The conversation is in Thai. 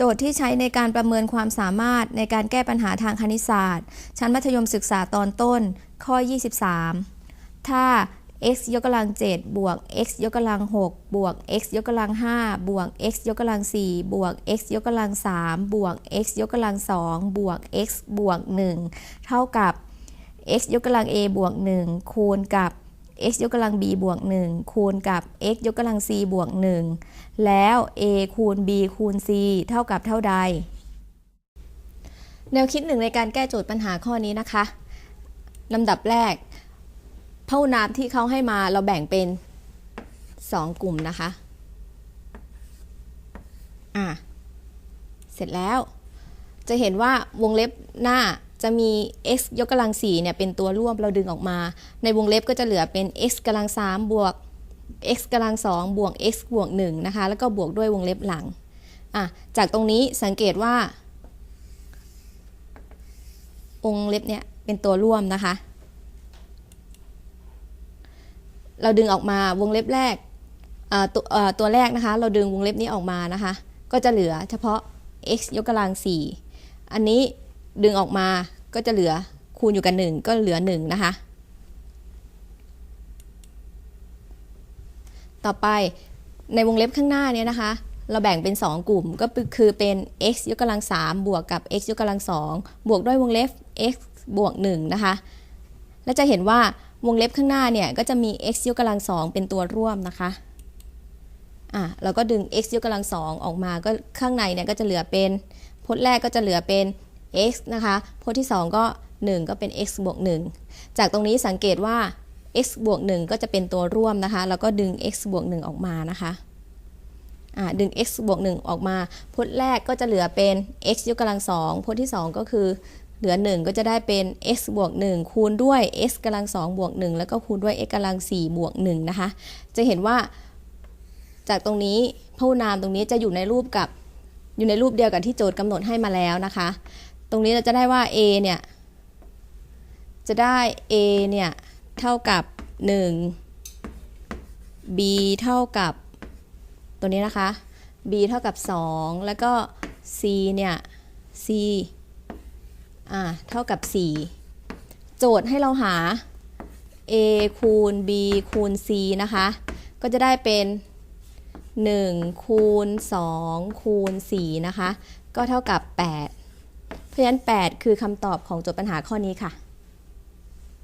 โจทย์ที่ใช้ในการประเมินความสามารถในการแก้ปัญหาทางคณิตศาสตร์ ชั้นมัธยมศึกษาตอนต้น ข้อ 23 ถ้า x ยกกำลัง7บวก x ยกกำลัง6บวก x ยกกำลัง5บวก x ยกกำลัง4บวก x ยกกำลัง3บวก x ยกกำลัง2บวก x บวก 1 เท่ากับ x ยกกำลัง a บวก 1 คูณกับ x ยกกำลัง b บวก 1 คูณกับ x ยกกำลัง c บวก 1 แล้ว a คูณ b คูณ c เท่ากับเท่าใด แนวคิดหนึ่งในการแก้โจทย์ปัญหาข้อนี้นะคะลำดับแรกเท่าน้ำที่เขาให้มาเราแบ่งเป็น 2 กลุ่มนะคะ อะ เสร็จแล้ว จะเห็นว่าวงเล็บหน้า จะมี x ยกกำลัง4เนี่ยเป็นตัวร่วมเราดึงออกมา ในวงเล็บก็จะเหลือเป็น x กำลัง3บวก x กำลัง2บวก x บวก1นะคะ แล้วก็บวกด้วยวงเล็บหลังอะจากตรงนี้สังเกตว่าวงเล็บเนี่ยเป็นตัวร่วมนะคะ เราดึงออกมาวงเล็บแรกตัวตัวแรกนะคะ เราดึงวงเล็บนี้ออกมานะคะ ก็จะเหลือเฉพาะ x ยกกำลัง4อันนี้ ดึงออกมาก็จะเหลือคูณอยู่กัน 1 ก็เหลือ 1 นะคะ ต่อไปในวงเล็บข้างหน้าเนี้นะคะ เราแบ่งเป็น 2 กลุ่มก็คือเป็น x ยกกำลัง 3 บวกกับ x ยกกำลัง 2 บวกด้วยวงเล็บ x บวก 1 นะคะ และจะเห็นว่าวงเล็บข้างหน้าเนี่ยก็จะมี x ยกกำลัง 2 เป็นตัวร่วมนะคะอะเราก็ดึง x ยกกำลัง 2 ออกมาก็ข้างในเนี่ยก็จะเหลือเป็นพจน์แรกก็จะเหลือเป็น x นะคะพจน์ที่ 2 ก็ 1 ก็เป็น x บวก 1 จากตรงนี้สังเกตว่า x บวก 1 ก็จะเป็นตัวร่วมนะคะ แล้วก็ดึง x บวก 1 ออกมานะคะดึง x บวก 1 ออกมา พจน์แรกก็จะเหลือเป็น x ยกกำลัง2พจน์ที่ 2 ก็คือเหลือ 1 ก็จะได้เป็น x บวก 1 คูณด้วย x กำลัง2บวก 1 แล้วก็คูณด้วย x กำลัง4บวก 1 นะคะ จะเห็นว่า จากตรงนี้พหุนามตรงนี้จะอยู่ในรูปกับอยู่ในรูปเดียวกับที่โจทย์กำหนดให้มาแล้วนะคะ ตรงนี้เราจะได้ว่า a เนี่ย จะได้ a เนี่ย เท่ากับ 1 b เท่ากับ ตัวนี้นะคะ b เท่ากับ 2 แล้วก็ c เนี่ย c อ่า เท่ากับ 4 โจทย์ให้เราหา a คูณ b คูณ c นะคะ ก็จะได้เป็น 1 คูณ 2 คูณ 4 นะคะ ก็เท่ากับ 8 เพราะฉะนั้น 8 คือคำตอบของโจทย์ปัญหาข้อนี้ค่ะ